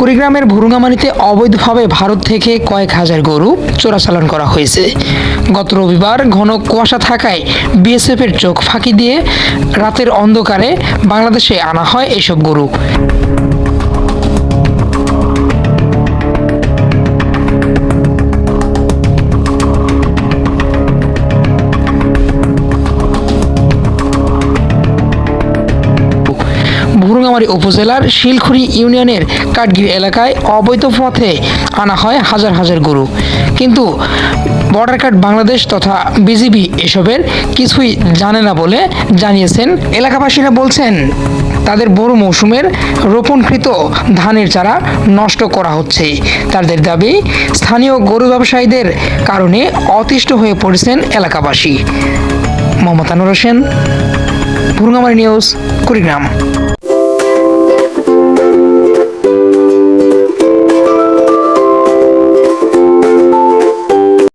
কুড়িগ্রামের ভুরুঙ্গামারিতে অবৈধভাবে ভারত থেকে কয়েক হাজার গরু চোরাচালান করা হয়েছে। গত রবিবার ঘন কুয়াশা থাকায় বিএসএফের চোখ ফাঁকি দিয়ে রাতের অন্ধকারে বাংলাদেশে আনা হয় এসব গরু। ভুরুঙ্গামারী উপজেলার শিলখুড়ি ইউনিয়নের কাঠগিরি এলাকায় অবৈধ পথে আনা হয় হাজার হাজার গরু। কিন্তু বর্ডার কার্ড বাংলাদেশ তথা বিজিবি এসবের কিছুই জানে না বলে জানিয়েছেন এলাকাবাসীরা বলছেন, তাদের বড় মৌসুমের রোপণকৃত ধানের চারা নষ্ট করা হচ্ছে। তাদের দাবি, স্থানীয় গরু ব্যবসায়ীদের কারণে অতিষ্ঠ হয়ে পড়েছেন এলাকাবাসী। আনোয়ার হোসেন ভুরুঙ্গামারি নিউজ, কুড়িগ্রাম।